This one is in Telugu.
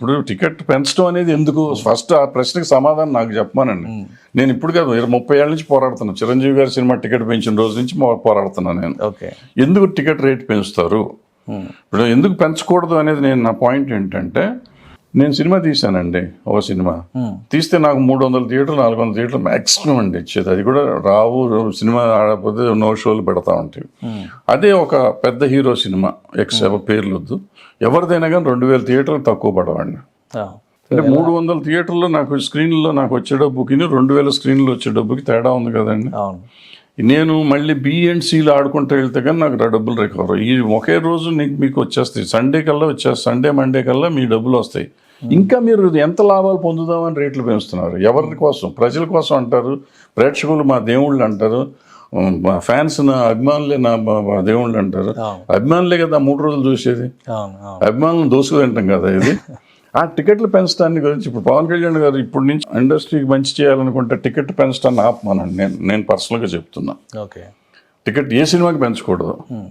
ఇప్పుడు టికెట్ పెంచడం అనేది ఎందుకు? ఫస్ట్ ఆ ప్రశ్నకి సమాధానం నాకు చెప్పమానండి. నేను ఇప్పుడు కాదు ఇరవై ముప్పై ఏళ్ళ నుంచి పోరాడుతున్నాను చిరంజీవి గారి సినిమా టికెట్ పెంచిన రోజు నుంచి పోరాడుతున్నాను నేను. ఓకే. ఎందుకు టికెట్ రేట్ పెంచుతారు? ఇప్పుడు ఎందుకు పెంచకూడదు అనేది నేను నా పాయింట్ ఏంటంటే నేను సినిమా తీశానండి ఒక సినిమా. తీస్తే నాకు మూడు వందల థియేటర్లు నాలుగు వందల థియేటర్లు మ్యాక్సిమం అండి ఇచ్చేది. అది కూడా రావు సినిమా ఆడకపోతే నో షోలు పెడతా ఉంటాయి. అదే ఒక పెద్ద హీరో సినిమా ఎక్స్ పేర్లు వద్దు. ఎవరిదైనా కానీ రెండు వేల థియేటర్లు తక్కువ పడవండి. అంటే మూడు వందల థియేటర్లో నాకు స్క్రీన్లో నాకు వచ్చే డబ్బుకి రెండు వేల స్క్రీన్లో వచ్చే డబ్బుకి తేడా ఉంది కదండి. నేను మళ్ళీ బి అండ్ సిలు ఆడుకుంటూ వెళ్తే కానీ నాకు డబ్బులు రికవర్ ఈ ఒకే రోజు నీకు మీకు వచ్చేస్తాయి. సండే కల్లా వచ్చేస్తాయి. సండే మండే కల్లా మీ డబ్బులు వస్తాయి. ఇంకా మీరు ఎంత లాభాలు పొందుదామని రేట్లు పెంచుతున్నారు? ఎవరి కోసం? ప్రజల కోసం అంటారు. ప్రేక్షకులు మా దేవుళ్ళు అంటారు. మా ఫ్యాన్స్ నా అభిమానులే నా దేవుళ్ళు అంటారు. అభిమానులే కదా మూడు రోజులు చూసేది. అభిమానులను దోసుకు తింటాం కదా ఇది. ఆ టికెట్లు పెంచడానికి గురించి ఇప్పుడు పవన్ కళ్యాణ్ గారు ఇప్పటి నుంచి ఇండస్ట్రీకి మంచి చేయాలనుకుంటే టికెట్ పెంచడాన్ని ఆపమానండి నేను నేను పర్సనల్గా చెప్తున్నా. ఓకే. టికెట్ ఏ సినిమాకి పెంచకూడదు.